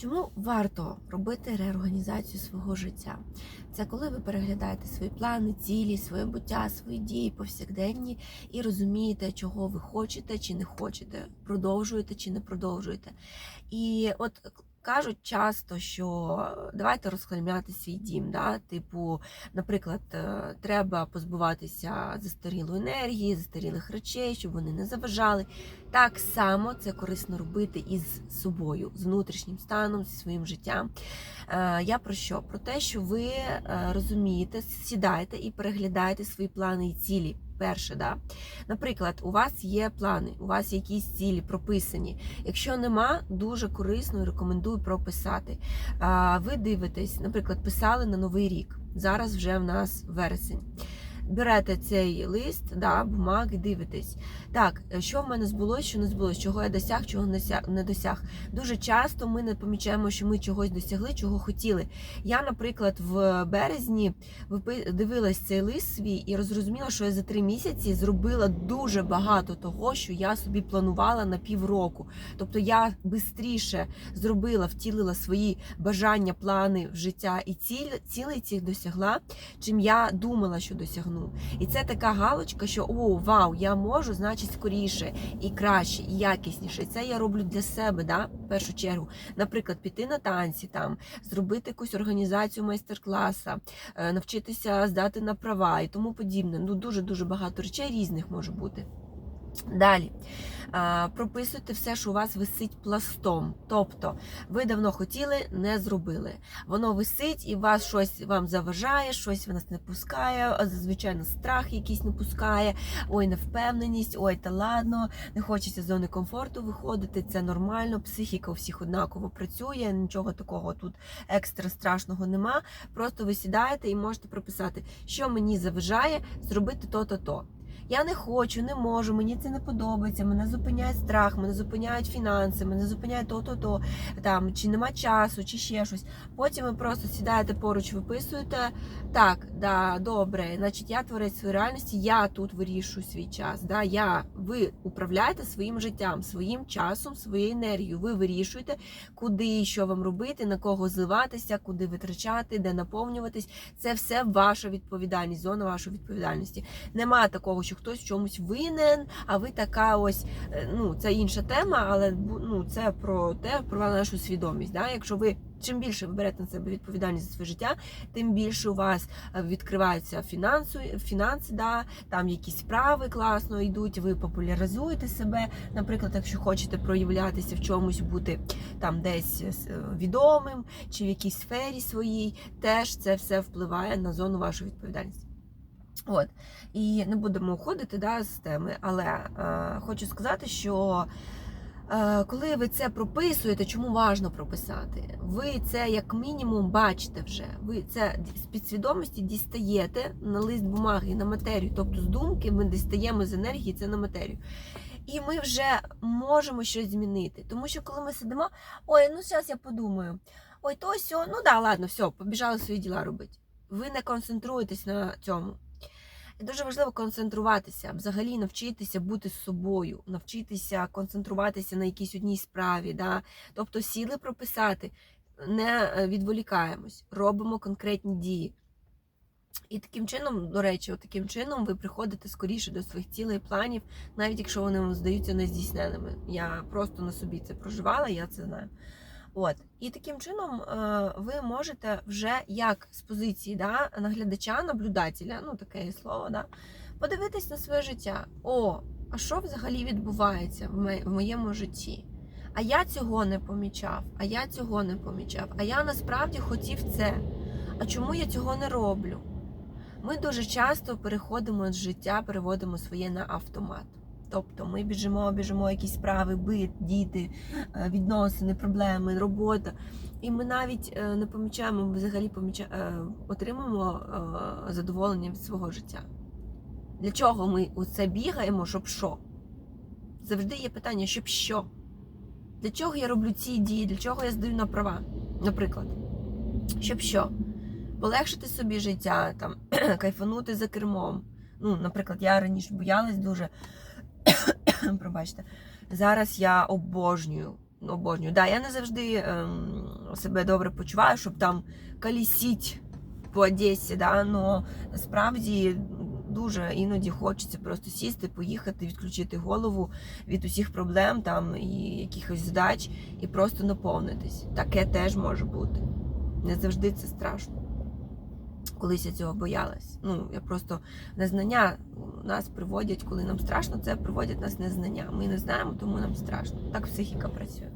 Чому варто робити реорганізацію свого життя? Це коли ви переглядаєте свої плани, цілі, своє буття, свої дії повсякденні і розумієте, чого ви хочете чи не хочете, продовжуєте чи не продовжуєте. І от кажуть часто, що давайте розхламляти свій дім. Да? Типу, наприклад, е, треба позбуватися застарілої енергії, застарілих речей, щоб вони не заважали. Так само це корисно робити із собою, з внутрішнім станом, зі своїм життям. Е, Я про що? Про те, що ви е, розумієте, сідаєте і переглядаєте свої плани і цілі. Перше, да. Наприклад, у вас є плани, у вас якісь цілі прописані. Якщо нема, дуже корисно і рекомендую прописати. Ви дивитесь, наприклад, писали на новий рік. Зараз вже в нас вересень. Берете цей лист, да, бумаги, дивитесь. Так, що в мене збулось, що не збулось, чого я досяг, чого не досяг. Дуже часто ми не помічаємо, що ми чогось досягли, чого хотіли. Я, наприклад, в березні дивилась цей лист свій і розрозуміла, що я за три місяці зробила дуже багато того, що я собі планувала на півроку. Тобто я швидше зробила, втілила свої бажання, плани в життя і ціль, цілей цих досягла, чим я думала, що досягну. І це така галочка, що о, вау, я можу, значить, скоріше і краще, і якісніше. Це я роблю для себе, да, в першу чергу. Наприклад, піти на танці, там, зробити якусь організацію майстер-класа, е, навчитися здати на права і тому подібне. Ну, дуже-дуже багато речей різних може бути. Далі. Прописуйте все, що у вас висить пластом. Тобто, ви давно хотіли, не зробили. Воно висить і вас щось вам заважає, щось вас не пускає, зазвичай страх якийсь не пускає, ой, невпевненість, ой, та ладно, не хочеться з зони комфорту виходити. Це нормально, психіка у всіх однаково працює, нічого такого тут екстра страшного нема. Просто ви сідаєте і можете прописати, що мені заважає зробити то-то то. Я не хочу, не можу, мені це не подобається, мене зупиняє страх, мене зупиняють фінанси, мене зупиняє то-то-то, там, чи нема часу, чи ще щось. Потім ви просто сідаєте поруч, виписуєте. Так, да, добре, значить, я творець своєї реальності, я тут вирішую свій час. Да, я, Ви управляєте своїм життям, своїм часом, своєю енергією. Ви вирішуєте, куди і що вам робити, на кого зливатися, куди витрачати, де наповнюватись. Це все ваша відповідальність, зона вашої відповідальності. Нема такого, що хтось чомусь винен, а ви така ось. е, Ну, це інша тема, але ну, це про те, про нашу свідомість. Да? Якщо ви чим більше ви берете на себе відповідальність за своє життя, тим більше у вас е, відкриваються фінансу, фінанси, да? там якісь справи класно йдуть, ви популяризуєте себе. Наприклад, якщо хочете проявлятися в чомусь, бути там десь е, відомим чи в якійсь сфері своїй, теж це все впливає на зону вашої відповідальності. От і не будемо уходити да, з теми, але е, хочу сказати, що е, коли ви це прописуєте, чому важно прописати? Ви це як мінімум бачите вже. Ви це з підсвідомості дістаєте на лист бумаги, на матерію. Тобто з думки ми дістаємо з енергії це на матерію. І ми вже можемо щось змінити. Тому що коли ми сидимо, ой, ну зараз я подумаю, ой, то сьо, ну да, ладно, все, побіжали свої діла робити. Ви не концентруєтесь на цьому. І дуже важливо концентруватися, взагалі навчитися бути з собою, навчитися концентруватися на якійсь одній справі. Да? Тобто сіли прописати, не е, відволікаємось, робимо конкретні дії. І таким чином, до речі, таким чином ви приходите скоріше до своїх цілей і планів, навіть якщо вони вам здаються нездійсненими. Я просто на собі це проживала, я це знаю. От і таким чином е, ви можете вже як з позиції да, наглядача, наблюдателя, ну таке є слово, да, подивитись на своє життя. О, а що взагалі відбувається в моєму житті? А я цього не помічав, а я цього не помічав. А я насправді хотів це. А чому я цього не роблю? Ми дуже часто переходимо з життя, переводимо своє на автомат. Тобто ми біжимо, біжимо якісь справи, бит, діти, е, відносини, проблеми, робота. І ми навіть е, не помічаємо, ми взагалі поміча... е, отримуємо задоволення від свого життя. Для чого ми у це бігаємо, щоб що? Завжди є питання, щоб що? Для чого я роблю ці дії? Для чого я здаю на права, наприклад? Щоб що? Полегшити собі життя, там, кайфанути за кермом. Ну, наприклад, я раніше боялась дуже. Пробачте, зараз я обожнюю. Обожнюю. Да, я не завжди ем, себе добре почуваю, щоб там колісіть по Одесі, да, но насправді дуже іноді хочеться просто сісти, поїхати, відключити голову від усіх проблем там і якихось задач, і просто наповнитись. Таке теж може бути. Не завжди це страшно. Колись я цього боялась. Ну, я просто незнання нас приводять, коли нам страшно, це приводять нас незнання. Ми не знаємо, тому нам страшно. Так психіка працює.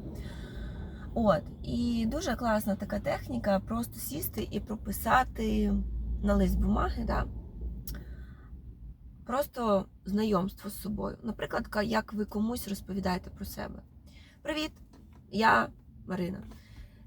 От, і дуже класна така техніка просто сісти і прописати на лист бумаги, да, просто знайомство з собою. Наприклад, як ви комусь розповідаєте про себе. Привіт, я Марина.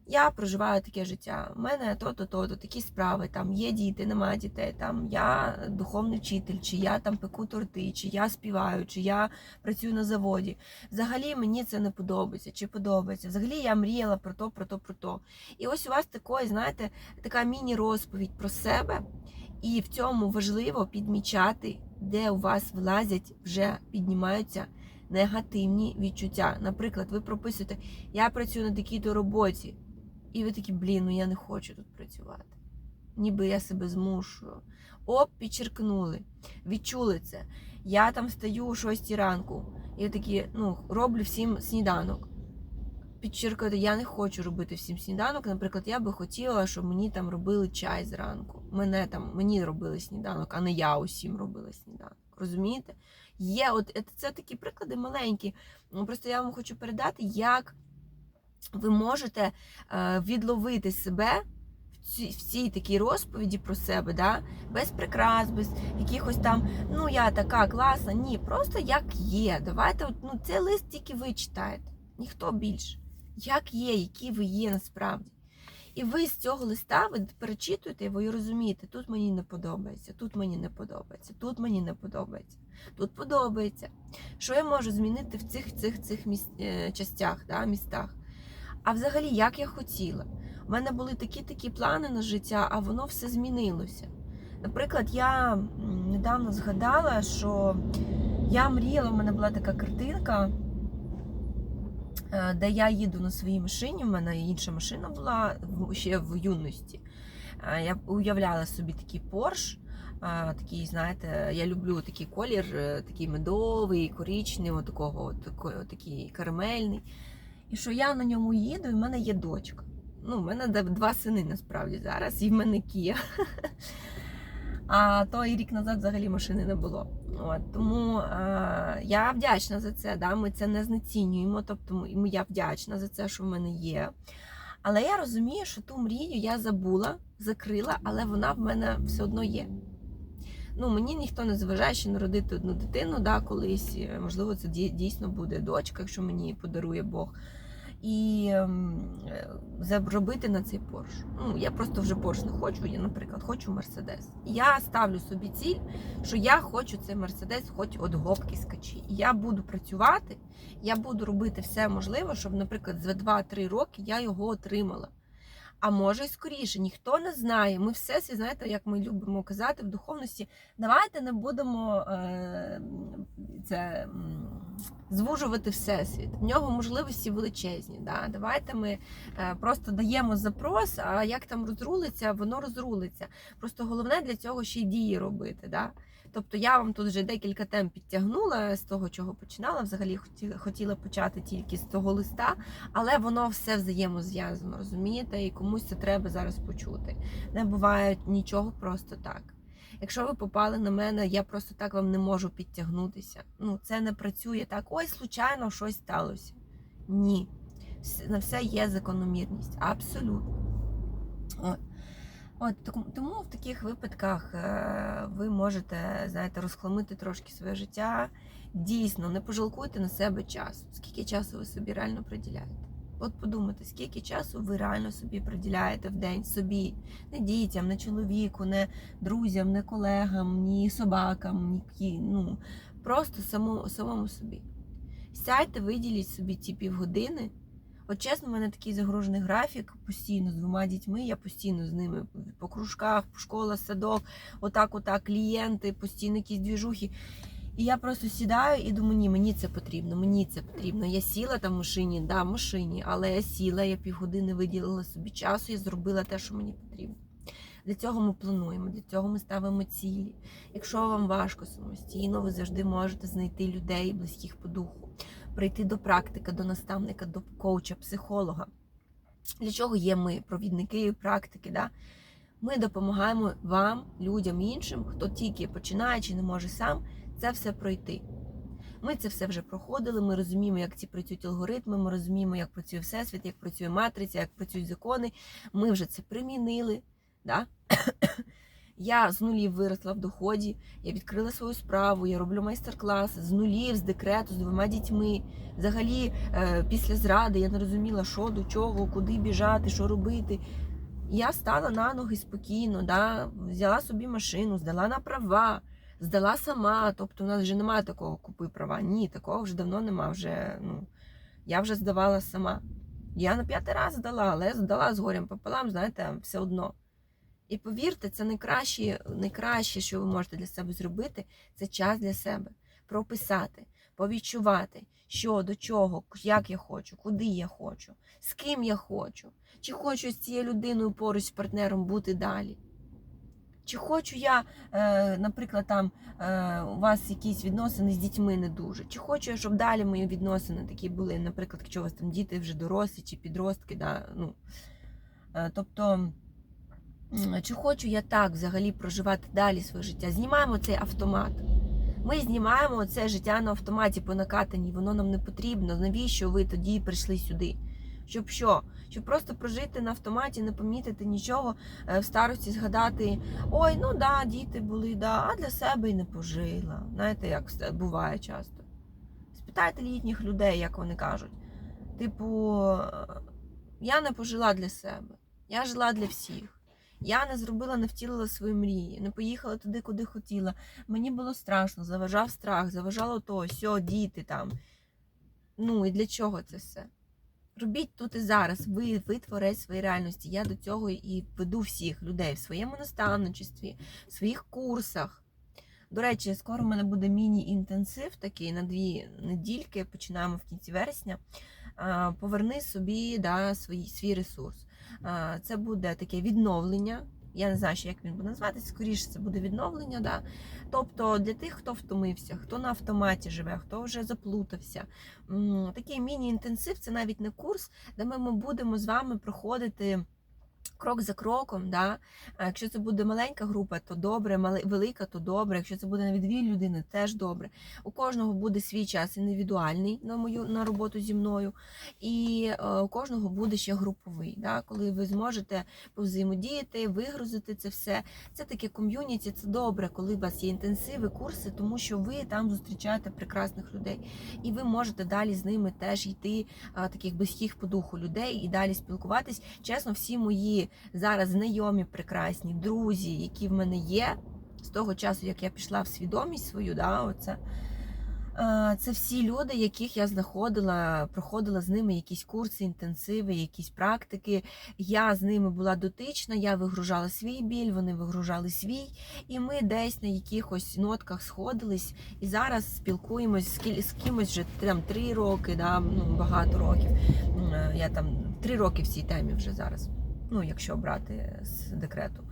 Я проживаю таке життя. У мене то-то, то-то, такі справи. Там є діти, немає дітей. Там я духовний вчитель, чи я там пеку торти, чи я співаю, чи я працюю на заводі. Взагалі мені це не подобається, чи подобається. Взагалі я мріяла про то, про то, про то. І ось у вас такої, знаєте, така міні-розповідь про себе, і в цьому важливо підмічати, де у вас вилазять, вже піднімаються негативні відчуття. Наприклад, ви прописуєте, я працюю на такій-то роботі. І ви такі, блін, ну я не хочу тут працювати. Ніби я себе змушую. Оп, підчеркнули, відчули це. Я там стаю о 6 ранку. Ви такі, ну, роблю всім сніданок. Підчеркувати, я не хочу робити всім сніданок. Наприклад, я би хотіла, щоб мені там робили чай зранку. Мене там, мені робили сніданок, а не я усім робила сніданок. Розумієте? Є, от е, це такі приклади маленькі. Просто я вам хочу передати, як ви можете е, відловити себе в цій, такій розповіді про себе, да? без прикрас, без якихось там, ну я така класна. Ні, просто як є. Давайте, ну цей лист тільки ви читаєте, ніхто більше. Як є, які ви є насправді. І ви з цього листа ви перечитуєте і ви розумієте, тут мені не подобається, тут мені не подобається, тут мені не подобається, тут подобається. Що я можу змінити в цих цих, цих міс... е, частях, да, містах? А взагалі, як я хотіла. У мене були такі-такі плани на життя, а воно все змінилося. Наприклад, я недавно згадала, що я мріяла, у мене була така картинка, е, де я їду на своїй машині, в мене інша машина була ще в юності. Е, Я уявляла собі такий Порш. Такий, знаєте, я люблю такий колір, е, такий медовий, коричневий, такого, такий карамельний. І що я на ньому їду, і в мене є дочка. Ну, в мене два сини насправді зараз, і в мене Кія. А той рік назад взагалі машини не було. От, тому е, я вдячна за це. Да? Ми це не знецінюємо. Тобто я вдячна за це, що в мене є. Але я розумію, що ту мрію я забула, закрила, але вона в мене все одно є. Ну, мені ніхто не заважає ще народити одну дитину, да, колись. е, Можливо, це дійсно буде дочка, якщо мені подарує Бог. І ем, е, заробити на цей Порш. Ну, я просто вже Порш не хочу, я, наприклад, хочу Мерседес. Я ставлю собі ціль, що я хочу цей Мерседес, хоч от гопки скачі. Я буду працювати, я буду робити все можливе, щоб, наприклад, за 2-3 роки я його отримала. А може й скоріше, ніхто не знає. Ми все, всі, знаєте, як ми любимо казати в духовності, давайте не будемо е, це звужувати всесвіт. В нього можливості величезні. Да? Давайте ми е, просто даємо запрос, а як там розрулиться, воно розрулиться. Просто головне для цього ще й дії робити. Да? Тобто я вам тут вже декілька тем підтягнула з того, чого починала. Взагалі хотіла, хотіла почати тільки з того листа, але воно все взаємозв'язано, розумієте? І комусь це треба зараз почути. Не буває нічого просто так. Якщо ви попали на мене, я просто так вам не можу підтягнутися. Ну, це не працює так. Ой, случайно щось сталося. Ні. На все є закономірність. Абсолютно. От. От тому в таких випадках е, ви можете, знаєте, розхламити трошки своє життя. Дійсно, не пожалкуйте на себе часу. Скільки часу ви собі реально приділяєте? От подумайте, скільки часу ви реально собі приділяєте в день собі, не дітям, не чоловіку, не друзям, не колегам, ні собакам, ні кі- ну, просто самому, самому собі. Сядьте, виділіть собі ті півгодини. От чесно, в мене такий загружений графік постійно з двома дітьми. Я постійно з ними по кружках, школа, садок, отак, отак, клієнти, постійно якісь двіжухи. І я просто сідаю і думаю, ні, мені це потрібно, мені це потрібно. Я сіла там в машині, да, в машині, але я сіла, я півгодини виділила собі часу і зробила те, що мені потрібно. Для цього ми плануємо, для цього ми ставимо цілі. Якщо вам важко самостійно, ви завжди можете знайти людей, близьких по духу, прийти до практика, до наставника, до коуча, психолога. Для чого є ми, провідники, практики? Да? Ми допомагаємо вам, людям іншим, хто тільки починає чи не може сам це все пройти. Ми це все вже проходили, ми розуміємо, як ці працюють алгоритми, ми розуміємо, як працює Всесвіт, як працює матриця, як працюють закони. Ми вже це примінили. Да? Я з нулів виросла в доході, я відкрила свою справу, я роблю майстер-класи з нулів, з декрету, з двома дітьми. Взагалі, е, після зради я не розуміла, що до чого, куди біжати, що робити. Я стала на ноги спокійно, да? взяла собі машину, здала на права, здала сама. Тобто у нас вже немає такого купи права. Ні, такого вже давно нема. Вже, ну, я вже здавала сама. Я на п'ятий раз здала, але я здала з горем пополам, знаєте, все одно. І повірте, це найкраще, найкраще, що ви можете для себе зробити, це час для себе. Прописати, повідчувати, що до чого, як я хочу, куди я хочу, з ким я хочу, чи хочу з цією людиною поруч з партнером бути далі. Чи хочу я, е, наприклад, там е, у вас якісь відносини з дітьми не дуже, чи хочу я, щоб далі мої відносини такі були, наприклад, якщо у вас там діти вже дорослі чи підростки, да, ну, е, тобто. Чи хочу я так взагалі проживати далі своє життя? Знімаємо цей автомат. Ми знімаємо це життя на автоматі по накатанні, воно нам не потрібно. Навіщо ви тоді прийшли сюди? Щоб що? Щоб просто прожити на автоматі, не помітити нічого, е, в старості згадати: ой, ну да, діти були, да, а для себе й не пожила. Знаєте, як буває часто. Спитайте літніх людей, як вони кажуть. Типу, я не пожила для себе, я жила для всіх. Я не зробила, не втілила свої мрії, не поїхала туди, куди хотіла. Мені було страшно, заважав страх, заважало то, сьо, діти там. Ну і для чого це все? Робіть тут і зараз. Ви, ви творець своєї реальності. Я до цього і веду всіх людей в своєму наставничестві, в своїх курсах. До речі, скоро в мене буде міні-інтенсив такий на дві недільки. Починаємо в кінці вересня. Поверни собі да, свій, свій ресурс. Це буде таке відновлення. Я не знаю, як він буде називатися, скоріше це буде відновлення. Да? Тобто для тих, хто втомився, хто на автоматі живе, хто вже заплутався. Такий міні-інтенсив це навіть не курс, де ми будемо з вами проходити. Крок за кроком, да? Якщо це буде маленька група, то добре, велика, то добре. Якщо це буде навіть дві людини, теж добре. У кожного буде свій час індивідуальний на мою на роботу зі мною, і е, у кожного буде ще груповий, да? коли ви зможете повзаємодіяти, вигрузити це все. Це таке ком'юніті, це добре, коли у вас є інтенсиви, курси, тому що ви там зустрічаєте прекрасних людей, і ви можете далі з ними теж йти, таких близьких по духу людей, і далі спілкуватись. Чесно, всі мої зараз знайомі, прекрасні друзі, які в мене є з того часу, як я пішла в свідомість свою, да, оце. Е, Це всі люди, яких я знаходила, проходила з ними якісь курси, інтенсиви, якісь практики. Я з ними була дотична, я вигружала свій біль, вони вигружали свій, і ми десь на якихось нотках сходились. І зараз спілкуємось з, кимось вже там три роки, да, ну, багато років. Е, Я там три роки в цій темі вже зараз. Ну, якщо брати з декрету.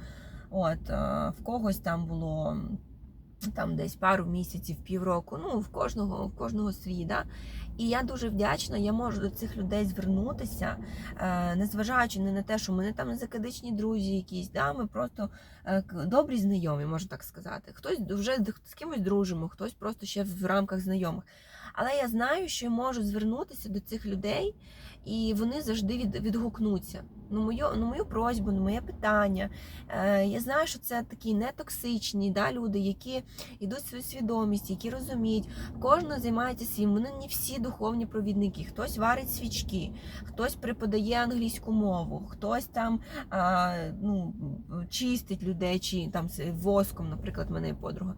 От, е, в когось там було там десь пару місяців, півроку. Ну, в кожного, в кожного свій. Да? І я дуже вдячна, я можу до цих людей звернутися, е, незважаючи не на те, що ми не там закадичні друзі якісь, да? ми просто е, добрі знайомі, можна так сказати. Хтось вже з кимось дружимо, хтось просто ще в рамках знайомих. Але я знаю, що я можу звернутися до цих людей, і вони завжди від, відгукнуться на мою, на мою просьбу, на моє питання. Е, я знаю, що це такі нетоксичні да, люди, які йдуть в свою свідомість, які розуміють, кожен займається своїм. Вони не всі духовні провідники. Хтось варить свічки, хтось преподає англійську мову, хтось там а, ну, чистить людей, чи там воском, наприклад, мене подруга.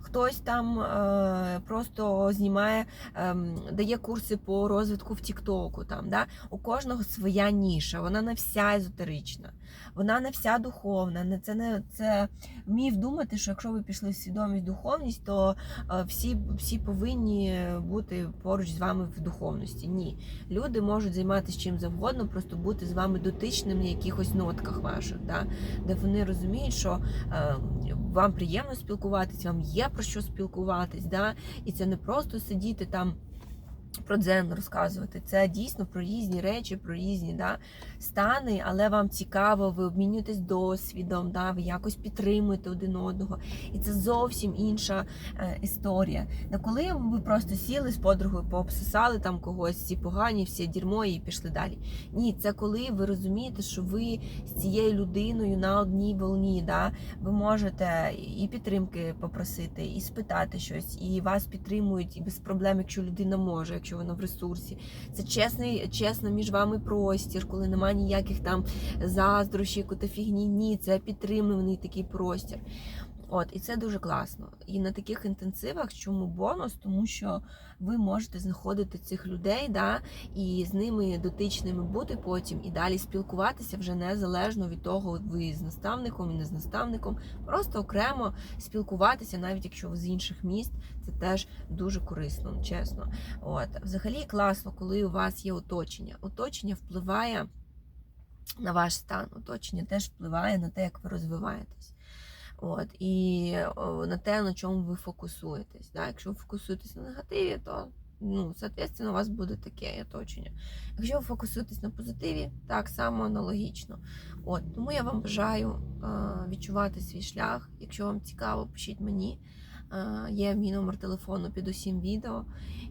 Хтось там е, просто знімає, ем, дає курси по розвитку в Тіктоку. Да? У кожного своя ніша, вона на всі. Вся езотерична, вона не вся духовна. Не це не це вмів думати, що якщо ви пішли в свідомість духовність, то е, всі, всі повинні бути поруч з вами в духовності. Ні, люди можуть займатися чим завгодно, просто бути з вами дотичними на якихось нотках ваших, да? де вони розуміють, що е, вам приємно спілкуватись, вам є про що спілкуватись, да? і це не просто сидіти там. Про дзен розказувати. Це дійсно про різні речі, про різні да, стани, але вам цікаво, ви обмінюєтесь досвідом, да, ви якось підтримуєте один одного. І це зовсім інша е, історія. Не коли ви просто сіли з подругою, пообсосали там когось, всі погані, всі дерьмо і пішли далі. Ні, це коли ви розумієте, що ви з цією людиною на одній волні. Да, ви можете і підтримки попросити, і спитати щось, і вас підтримують і без проблем, якщо людина може, воно в ресурсі. Це чесний, чесно між вами простір, коли немає ніяких там заздрощів, та фігні. Ні, це підтримуваний такий простір. От, і це дуже класно. І на таких інтенсивах, чому бонус? Тому що ви можете знаходити цих людей, да, і з ними дотичними бути потім і далі спілкуватися вже незалежно від того, ви з наставником і не з наставником. Просто окремо спілкуватися, навіть якщо ви з інших міст, це теж дуже корисно, чесно. От, взагалі класно, коли у вас є оточення. Оточення впливає на ваш стан. Оточення теж впливає на те, як ви розвиваєтесь. От, і на те, на чому ви фокусуєтесь. Да? Якщо ви фокусуєтесь на негативі, то ну, соответственно, у вас буде таке оточення. Якщо ви фокусуєтесь на позитиві, так само аналогічно. От, тому я вам бажаю е, відчувати свій шлях. Якщо вам цікаво, пишіть мені. Е, Є мій номер телефону під усім відео,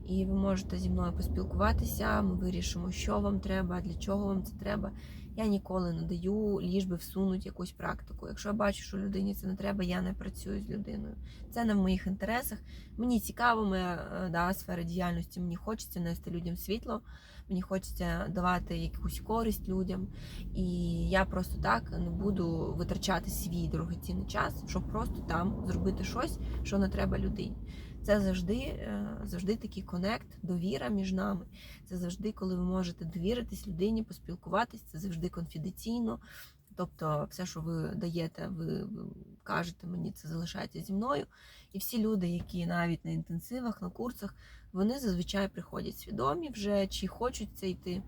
і ви можете зі мною поспілкуватися. Ми вирішимо, що вам треба, для чого вам це треба. Я ніколи не даю ліж би всунуть якусь практику. Якщо я бачу, що людині це не треба, я не працюю з людиною. Це не в моїх інтересах. Мені цікаво, моя е, да, сфера діяльності. Мені хочеться нести людям світло, мені хочеться давати якусь користь людям. І я просто так не буду витрачати свій дорогоцінний час, щоб просто там зробити щось, що не треба людині. Це завжди, е, завжди такий конект, довіра між нами. Це завжди, коли ви можете довіритись людині, поспілкуватись, це завжди конфіденційно. Тобто, все, що ви даєте, ви, кажете мені, це залишається зі мною. І всі люди, які навіть на інтенсивах, на курсах, вони зазвичай приходять свідомі вже чи хочуть це йти.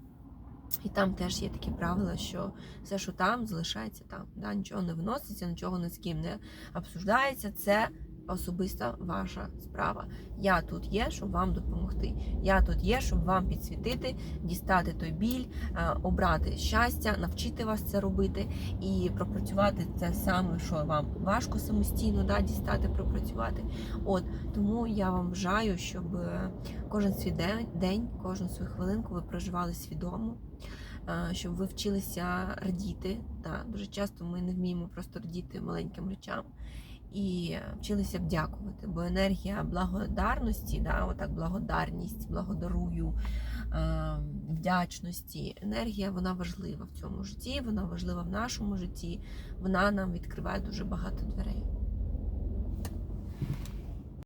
І там теж є такі правила, що все, що там, залишається там. Да? Нічого не виноситься, нічого ні з ким не обсуждається. Це особиста ваша справа. Я тут є, щоб вам допомогти. Я тут є, щоб вам підсвітити, дістати той біль, е, обрати щастя, навчити вас це робити і пропрацювати це саме, що вам важко самостійно да, дістати, пропрацювати. От тому я вам бажаю, щоб е, кожен свій день, кожну свою хвилинку ви проживали свідомо. е, Щоб ви вчилися радіти. Да. Дуже часто ми не вміємо просто радіти маленьким речам і вчилися б дякувати, бо енергія благодарності, да, отак благодарність, благодарую, е, вдячності. Енергія вона важлива в цьому житті, вона важлива в нашому житті, вона нам відкриває дуже багато дверей.